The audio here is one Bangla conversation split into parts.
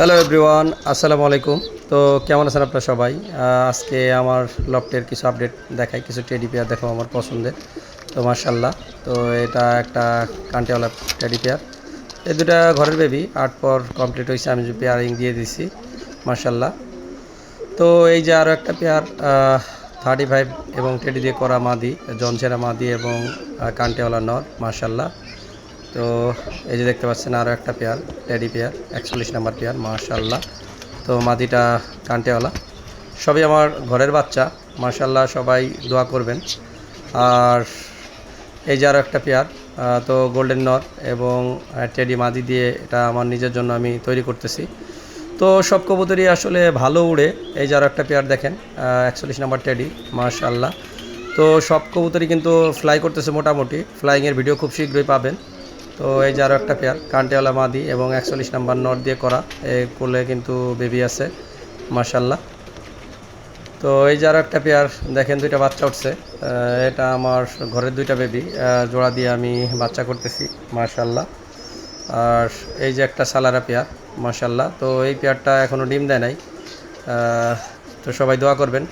হ্যালো এভরিওয়ান আসসালামু আলাইকুম তো কেমন আছেন আপনারা সবাই? আজকে আমার লফটের কিছু আপডেট দেখাই, কিছু টেডি পেয়ার দেখো আমার পছন্দের। তো মার্শাল্লাহ তো এটা একটা কান্টিওয়ালা টেডি পেয়ার এই দুটা ঘরের বেবি আট পর কমপ্লিট হয়েছে আমি পেয়ারিং দিয়ে দিছি মার্শাল্লাহ তো এই যে আরও একটা পেয়ার থার্টি ফাইভ এবং টেডি দিয়ে করা মাদি জনছেরা মাদি এবং কান্টিওয়ালা নর মার্শাল্লাহ তো এই যে দেখতে পাচ্ছেন আরও একটা পেয়ার টেডি পেয়ার, একচল্লিশ নাম্বার পেয়ার মার্শাল্লাহ তো মাদিটা কান্টেওয়ালা সবই আমার ঘরের বাচ্চা মার্শাল্লাহ সবাই দোয়া করবেন। আর এই যে আরও একটা পেয়ার তো গোল্ডেন নর এবং টেডি মাদি দিয়ে এটা আমার নিজের জন্য আমি তৈরি করতেছি। তো সব কবুতরই আসলে ভালো উড়ে। এই যে আরও একটা পেয়ার দেখেন একচল্লিশ নাম্বার টেডি মার্শাল্লাহ তো সব কবুতরই কিন্তু ফ্লাই করতেছে মোটামুটি। ফ্লাইংয়ের ভিডিও খুব শীঘ্রই পাবেন। তো এই যে আরও একটা পেয়ার কান্টেওয়ালা মাদি এবং একচল্লিশ নাম্বার নট দিয়ে করা এই কোলে কিন্তু বেবি আছে মার্শাল্লাহ তো এই যে আরও একটা পেয়ার দেখেন দুইটা বাচ্চা উঠছে এটা আমার ঘরের দুইটা বেবি জোড়া দিয়ে আমি বাচ্চা করতেছি মার্শাল্লাহ আর এই যে একটা সালারা পেয়ার মার্শাল্লাহ তো এই পেয়ারটা এখনও ডিম দেয় নাই তো সবাই দোয়া করবেন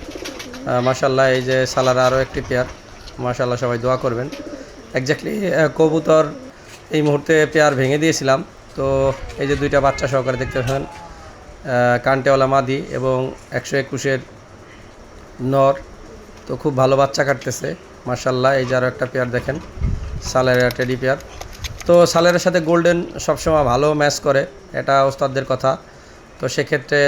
মার্শাল্লাহ এই যে সালারা আরও একটি পেয়ার মার্শাল্লাহ সবাই দোয়া করবেন। একজাক্টলি কবুতর এই মুহূর্তে পেয়ার ভেঙে দিয়েছিলাম। তো এই যে দুইটা বাচ্চা সহকারে দেখতে পাচ্ছেন কান্টেওয়ালা মাদি এবং একশো একুশের নর। তো খুব ভালো বাচ্চা কাটতেছে মার্শাল্লাহ এই যে আরও একটা পেয়ার দেখেন, সালেরা টেডি পেয়ার। তো সালেরের সাথে গোল্ডেন সবসময় ভালো ম্যাচ করে, এটা ওস্তাদদের কথা। তো সেক্ষেত্রে